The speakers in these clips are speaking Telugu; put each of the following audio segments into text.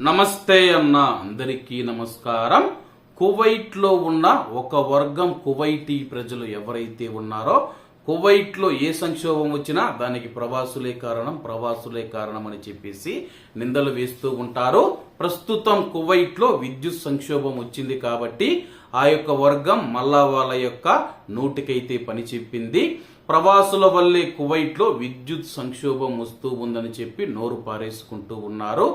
నమస్తే అన్న. అందరికీ నమస్కారం. కువైట్లో ఉన్న ఒక వర్గం కువైటీ ప్రజలు ఎవరైతే ఉన్నారో కువైట్లో ఏ సంక్షోభం వచ్చినా దానికి ప్రవాసులే కారణం ప్రవాసులే కారణం అని చెప్పేసి నిందలు వేస్తూ ఉంటారు. ప్రస్తుతం కువైట్లో విద్యుత్ సంక్షోభం వచ్చింది కాబట్టి ఆ యొక్క వర్గం మళ్ళా వాళ్ళ యొక్క నోటికైతే పని చెప్పింది. ప్రవాసుల వల్లే కువైట్లో విద్యుత్ సంక్షోభం వస్తూ ఉందని చెప్పి నోరు పారేసుకుంటూ ఉన్నారు.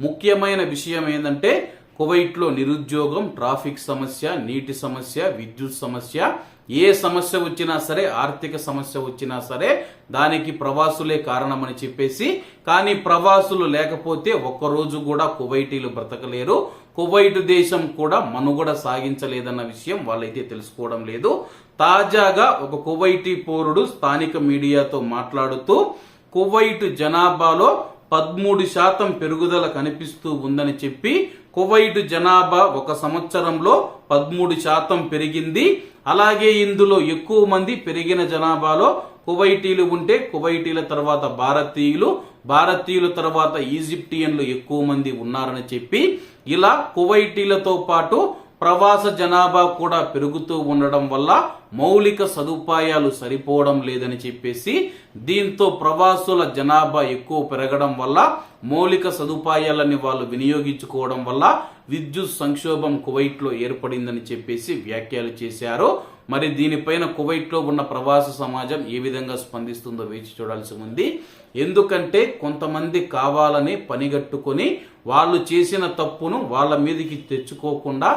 ముఖ్యమైన విషయం ఏంటంటే కువైట్లో నిరుద్యోగం ట్రాఫిక్ సమస్య నీటి సమస్య విద్యుత్ సమస్య ఏ సమస్య వచ్చినా సరే ఆర్థిక సమస్య వచ్చినా సరే దానికి ప్రవాసులే కారణమని చెప్పేసి కానీ ప్రవాసులు లేకపోతే ఒక్కరోజు కూడా కువైటీలు బ్రతకలేరు. కువైట్ దేశం కూడా మనుగడ సాగించలేదన్న విషయం వాళ్ళైతే తెలుసుకోవడం లేదు. తాజాగా ఒక కువైటీ పౌరుడు స్థానిక మీడియాతో మాట్లాడుతూ కువైట్ జనాభాలో పదమూడు శాతం పెరుగుదల కనిపిస్తూ ఉందని చెప్పి కువైట్ జనాభా ఒక సంవత్సరంలో పదమూడు శాతం పెరిగింది. అలాగే ఇందులో ఎక్కువ మంది పెరిగిన జనాభాలో కువైటీలు ఉంటే కువైటీల తర్వాత భారతీయులు భారతీయుల తర్వాత ఈజిప్టియన్లు ఎక్కువ మంది ఉన్నారని చెప్పి ఇలా కువైటీలతో పాటు ప్రవాస జనాభా కూడా పెరుగుతూ ఉండడం వల్ల మౌలిక సదుపాయాలు సరిపోవడం లేదని చెప్పేసి దీంతో ప్రవాసుల జనాభా ఎక్కువ పెరగడం వల్ల మౌలిక సదుపాయాలని వాళ్ళు వినియోగించుకోవడం వల్ల విద్యుత్ సంక్షోభం కువైట్లో ఏర్పడిందని చెప్పేసి వ్యాఖ్యలు చేశారు. మరి దీనిపైన కువైట్లో ఉన్న ప్రవాస సమాజం ఏ విధంగా స్పందిస్తుందో వేచి చూడాల్సి ఉంది. ఎందుకంటే కొంతమంది కావాలని పనిగట్టుకొని వాళ్ళు చేసిన తప్పును వాళ్ళ మీదకి తెచ్చుకోకుండా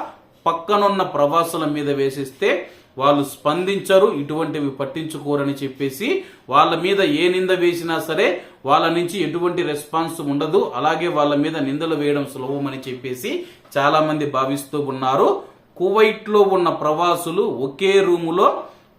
పక్కనున్న ప్రవాసుల మీద వేసిస్తే వాళ్ళు స్పందించరు ఇటువంటివి పట్టించుకోరని చెప్పేసి వాళ్ళ మీద ఏ నింద వేసినా సరే వాళ్ళ నుంచి ఎటువంటి రెస్పాన్స్ ఉండదు అలాగే వాళ్ళ మీద నిందలు వేయడం సులభమని చెప్పేసి చాలా మంది భావిస్తూ ఉన్నారు. కువైట్లో ఉన్న ప్రవాసులు ఒకే రూములో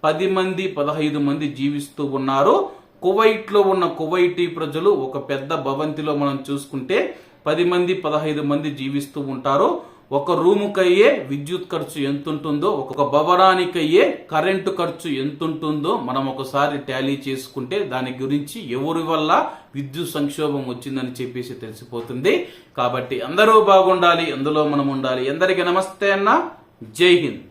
పది మంది పదహైదు మంది జీవిస్తూ ఉన్నారు. కువైట్లో ఉన్న కువైటీ ప్రజలు ఒక పెద్ద భవంతిలో మనం చూసుకుంటే పది మంది పదహైదు మంది జీవిస్తూ ఉంటారు. ఒక రూముకయ్యే విద్యుత్ ఖర్చు ఎంతుంటుందో ఒక భవనానికయ్యే కరెంటు ఖర్చు ఎంత ఉంటుందో మనం ఒకసారి టాలీ చేసుకుంటే దాని గురించి ఎవరి వల్ల విద్యుత్ సంక్షోభం వచ్చిందని చెప్పేసి తెలిసిపోతుంది. కాబట్టి అందరూ బాగుండాలి అందులో మనం ఉండాలి. అందరికీ నమస్తే అన్న. జై హింద్.